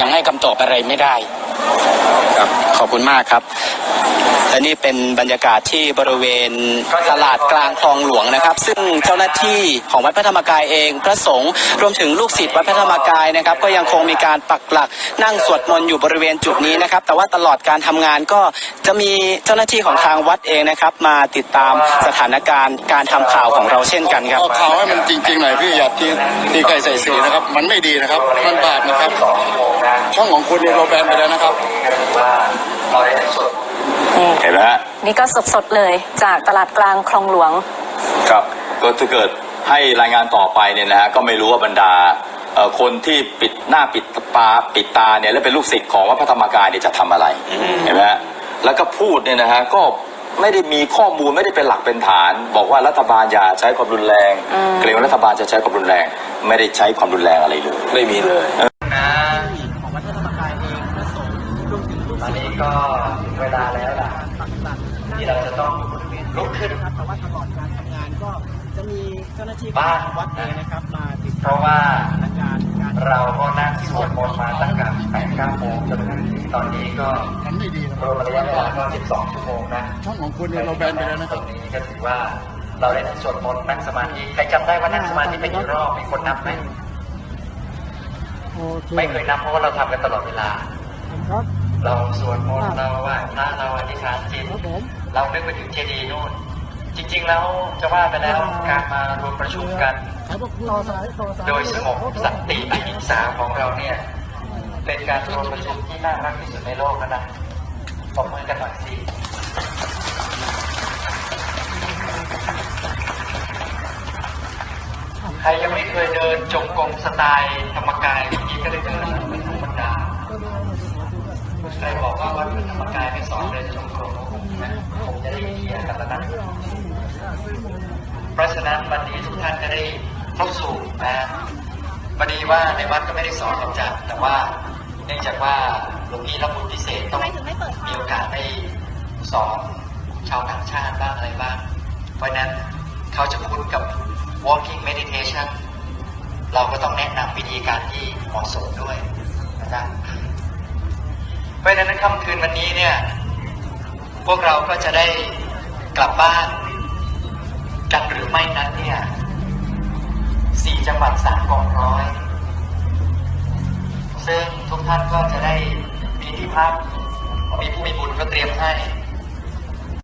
ยังให้คำตอบอะไรไม่ได้ครับขอบคุณมากครับและนี่เป็นบรรยากาศที่บริเวณตลาดกลางคลองหลวงนะครับ ซึ่งเจ้าหน้าที่ของวัดพระธรรมกายเองพระสงฆ์รวมถึงลูกศิษย์วัดพระธรรมกายนะครับ ก็ยังคงมีการปักหลักนั่งสวดมนต์อยู่บริเวณจุดนี้นะครับ แต่ว่าตลอดการทำงานก็จะมีเจ้าหน้าที่ของทางวัดเองนะครับ มาติดตามสถานการณ์การทำข่าวของเราเช่นกันครับเอาข่าวให้มันจริงๆหน่อยพี่อย่าตีตีไก่ใส่สีนะครับ มันไม่ดีนะครับมันบาปนะครับ ช่องของคุณเนี่ยเราแบนไปแล้วนะครับเห็นไหมฮะนี่ก็สดๆเลยจากตลาดกลางคลองหลวง ครับก็ถ้าเกิดให้รายงานต่อไปเนี่ยนะฮะก็ไม่รู้ว่าบรรดาเอ่อคนที่ปิดหน้าปิดตาปิดตาเนี่ยและเป็นลูกศิษย์ของวัดพระธรรมกายเนี่ยจะทำอะไรเห็นไหมฮะแล้วก็พูดเนี่ยนะฮะก็ไม่ได้มีข้อมูลไม่ได้เป็นหลักเป็นฐาน บอกว่ารัฐบาลอย่าใช้ความรุนแรงอืมเกรงว่ารัฐบาลจะใช้ความรุนแรง ไม่ได้ใช้ความรุนแรงอะไรเลย ไม่มีเลย กตอนนี้ก็ถึงเวลาแล้วล่ะที่เราจะต้องลุกขึ้นนะครับแต่ว่าตลอดการทำงานก็จะมีเจ้าหน้าที่ของบ้านทางวัดเองนะครับมาติดเพตามราะว่าสถานการณ์การเราก็นั่งสวดมนต์มาตั้งแต่แปดเก้าโมงจนถึงตอนนี้ก็มันไม่ดีนะครรับวมระยะเวลาก็สิบสองชั่วโมงนะช่องของคุณเนี่ยเราแบนไปแล้วนะคตรัรบงนี้ก็ถือว่าเราได้นั่งสวดมนต์นั่งสมาธิใครจำได้ว่านั่งสมาธิเป็นกี่รอบมีคนนับไหมโอเคไม่เคยนับเพราะว่าเราทำกันตลอดเวลาครับ เราสวดมนต์เราไหว้พระเราอธิษฐานจิตครับผมเรานึกไปถึงเจดีย์นู่น จริงๆแล้วจะว่าไปแล้วการมารวมประชุมกันขอบพระคุณต่อสายต่อสายโดยสงบสันติอหิงสาของเราเนี่ย เป็นการรวมประชุมที่น่ารักที่สุดในโลกแล้วนะปรบมือกันหน่อยสิใครยังไม่เคยเดินจงกรมสไตล์ธรรมกายเมื่อกี้ก็เลยเดินเป็นธรรมดา ใครบอกว่าวัดธรรมกายไม่สอนเดินจงกรมก็คงนะคงจะได้เคลียร์กันแล้วนะเพราะฉะนั้นวันนี้ทุกท่านจะได้เข้าสู่นะพอดีว่าในวัดก็ไม่ได้สอนหรอกจ้ะแต่ว่าเนื่องจากว่าหลวงพี่รับบุญพิเศษต้องมีโอกาสได้สอนชาวต่างชาติบ้างอะไรบ้าง เพราะนั้นเขาจะคุ้นกับ walking meditation เราก็ต้องแนะนำวิธีการที่เหมาะสมด้วย เพราะฉะนั้นในค่ำคืนวันนี้เนี่ย พวกเราก็จะได้กลับบ้านกันหรือไม่นั้นเนี่ยสี่จังหวัดสามกองร้อย ซึ่งทุกท่านก็จะได้มีที่พักมีผู้มีบุญก็เตรียมให้